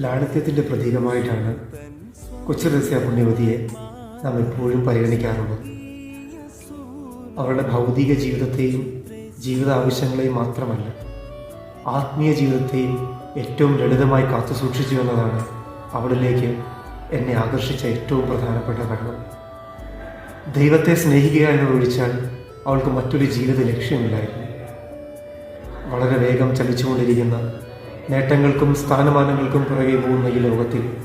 ലാളിത്യത്തിന്റെ പ്രതീകമായിട്ടാണ് കൊച്ചുറസ്യ പുണ്യവതിയെ നാം എപ്പോഴും പരിഗണിക്കാറുള്ളത്. അവരുടെ ഭൗതിക ജീവിതത്തെയും ജീവിത ആവശ്യങ്ങളെയും മാത്രമല്ല ആത്മീയ ജീവിതത്തെയും ഏറ്റവും ലളിതമായി കാത്തു സൂക്ഷിച്ചു എന്നതാണ് അവളിലേക്ക് എന്നെ ആകർഷിച്ച ഏറ്റവും പ്രധാനപ്പെട്ട ഘടകം. ദൈവത്തെ സ്നേഹിക്കുക എന്നതൊഴിച്ചാൽ അവൾക്ക് മറ്റൊരു ജീവിത ലക്ഷ്യമില്ലായിരുന്നു. വളരെ വേഗം ചലിച്ചുകൊണ്ടിരിക്കുന്ന നേട്ടങ്ങൾക്കും സ്ഥാനമാനങ്ങൾക്കും പുറകെ പോകുന്ന ഈ ലോകത്തിൽ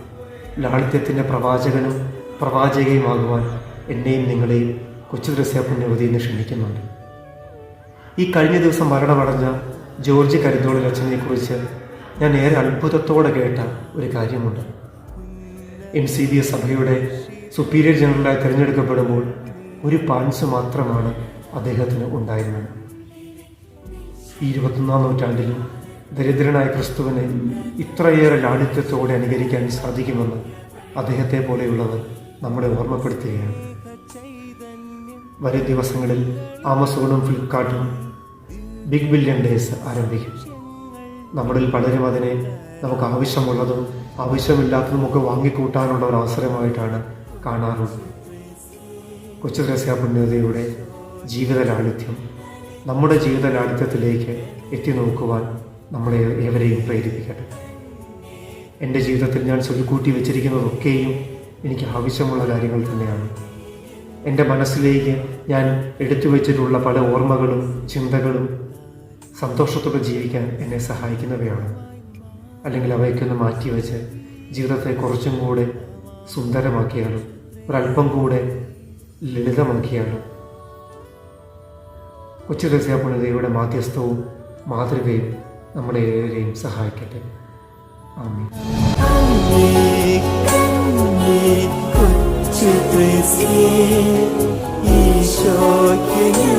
ലാളിത്യത്തിന്റെ പ്രവാചകനും പ്രവാചകയുമാകുവാൻ എന്നെയും നിങ്ങളെയും കൊച്ചു ദൃശ്യ പുണ്യവതി എന്ന് ക്ഷണിക്കുന്നുണ്ട്. ഈ കഴിഞ്ഞ ദിവസം മരണമടഞ്ഞ ജോർജ് കരുതോളിൽ അച്ഛനെക്കുറിച്ച് ഞാൻ ഏറെ അത്ഭുതത്തോടെ കേട്ട ഒരു കാര്യമുണ്ട്. എം സി ബി എസ് സഭയുടെ സുപ്പീരിയർ ജനറലായി തിരഞ്ഞെടുക്കപ്പെടുമ്പോൾ ഒരു പാൻസ് മാത്രമാണ് അദ്ദേഹത്തിന് ഉണ്ടായിരുന്നത്. ഈ ഇരുപത്തൊന്നാം നൂറ്റാണ്ടിലും ദരിദ്രനായ ക്രിസ്തുവിനെ ഇത്രയേറെ ലാളിത്യത്തോടെ അനുകരിക്കാൻ സാധിക്കുമെന്ന് അദ്ദേഹത്തെ പോലെയുള്ളവർ നമ്മളെ ഓർമ്മപ്പെടുത്തുകയാണ്. വരും ദിവസങ്ങളിൽ ആമസോണും ഫ്ലിപ്കാർട്ടും ബിഗ് ബില്യൺ ഡേയ്സ് ആരംഭിക്കും. നമ്മളിൽ പലരും അതിനെ നമുക്ക് ആവശ്യമുള്ളതും ആവശ്യമില്ലാത്തതും ഒക്കെ വാങ്ങിക്കൂട്ടാനുള്ള ഒരു അവസരമായിട്ടാണ് കാണാറുള്ളത് കൊച്ചു ത്രസ്യ പുണ്യതയുടെ ജീവിത ലാളിത്യം നമ്മുടെ ജീവിത ലാളിത്യത്തിലേക്ക് എത്തി നോക്കുവാൻ നമ്മളെ ഏവരെയും പ്രേരിപ്പിക്കട്ടെ. എന്റെ ജീവിതത്തിൽ ഞാൻ ചൊല്ലിക്കൂട്ടി വെച്ചിരിക്കുന്നതൊക്കെയും എനിക്ക് ആവശ്യമുള്ള കാര്യങ്ങൾ തന്നെയാണ്. എന്റെ മനസ്സിലേക്ക് ഞാൻ എടുത്തു വെച്ചിട്ടുള്ള പല ഓർമ്മകളും ചിന്തകളും സന്തോഷത്തോടെ ജീവിക്കാൻ എന്നെ സഹായിക്കുന്നവയാണ്. അല്ലെങ്കിൽ അവയൊക്കെ ഒന്ന് മാറ്റിവെച്ച് ജീവിതത്തെ കുറച്ചും കൂടെ സുന്ദരമാക്കിയാലും ഒരല്പം കൂടെ ലളിതമാക്കിയാണ് കൊച്ചു പുണിതയുടെ മാധ്യസ്ഥവും മാതൃകയും നമ്മളെ ഏവരെയും സഹായിക്കട്ടെ. ആമീൻ. ഈശോയ്ക്ക്